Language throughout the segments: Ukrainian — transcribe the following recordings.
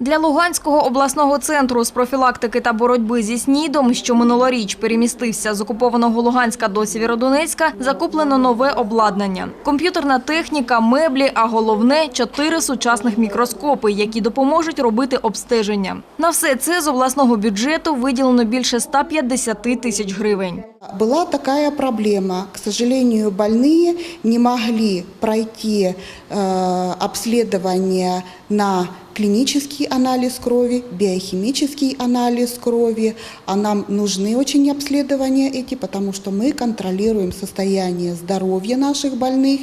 Для Луганського обласного центру з профілактики та боротьби зі СНІДом, що минулоріч перемістився з окупованого Луганська до Сєвєродонецька, закуплено нове обладнання. Комп'ютерна техніка, меблі, а головне – чотири сучасних мікроскопи, які допоможуть робити обстеження. На все це з обласного бюджету виділено більше 150 тисяч гривень. Была такая проблема. К сожалению, больные не могли пройти э, обследование на клинический анализ крови, биохимический анализ крови. А нам нужны очень обследования эти, потому что мы контролируем состояние здоровья наших больных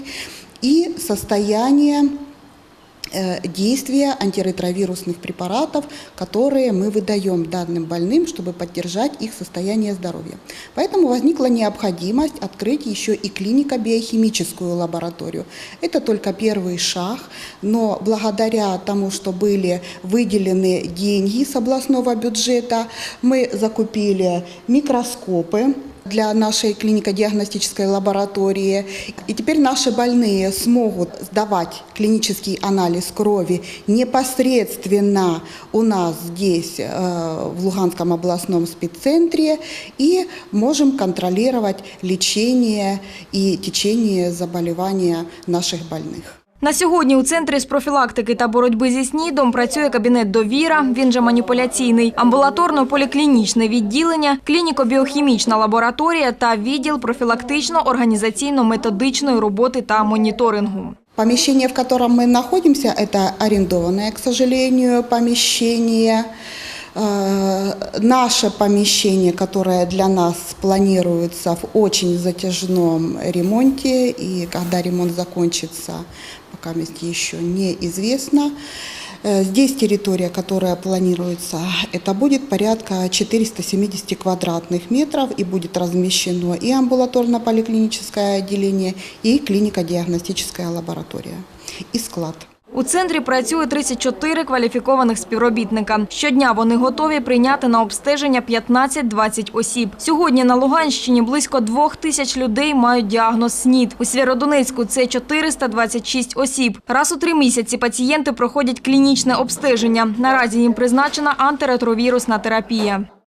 и состояние э, действия антиретровирусных препаратов, которые мы выдаем данным больным, чтобы поддержать их состояние здоровья. Поэтому возникла необходимость открыть еще и клинико-биохимическую лабораторию. Это только первый шаг, но благодаря тому, что были выделены деньги с областного бюджета, мы закупили микроскопы, для нашей клинико-диагностической лаборатории. И теперь наши больные смогут сдавать клинический анализ крови непосредственно у нас здесь, э, в Луганском областном спеццентре, и можем контролировать лечение и течение заболевания наших больных. На сьогодні у центрі з профілактики та боротьби зі СНІДом працює кабінет «Довіра», він же маніпуляційний, амбулаторно-поліклінічне відділення, клініко-біохімічна лабораторія та відділ профілактично-організаційно-методичної роботи та моніторингу. Помещение, в котором мы находимся, это арендованное, к сожалению, помещение. Э, Наше помещение, которое для нас планируется в очень затяжном ремонте, и когда ремонт закончится, пока еще неизвестно. Э, Здесь территория, которая планируется, это будет порядка 470 квадратных метров и будет размещено и амбулаторно-поликлиническое отделение, и клинико-диагностическая лаборатория, и склад. У центрі працює 34 кваліфікованих співробітника. Щодня вони готові прийняти на обстеження 15-20 осіб. Сьогодні на Луганщині близько двох тисяч людей мають діагноз СНІД. У Сєвєродонецьку це 426 осіб. Раз у три місяці пацієнти проходять клінічне обстеження. Наразі їм призначена антиретровірусна терапія.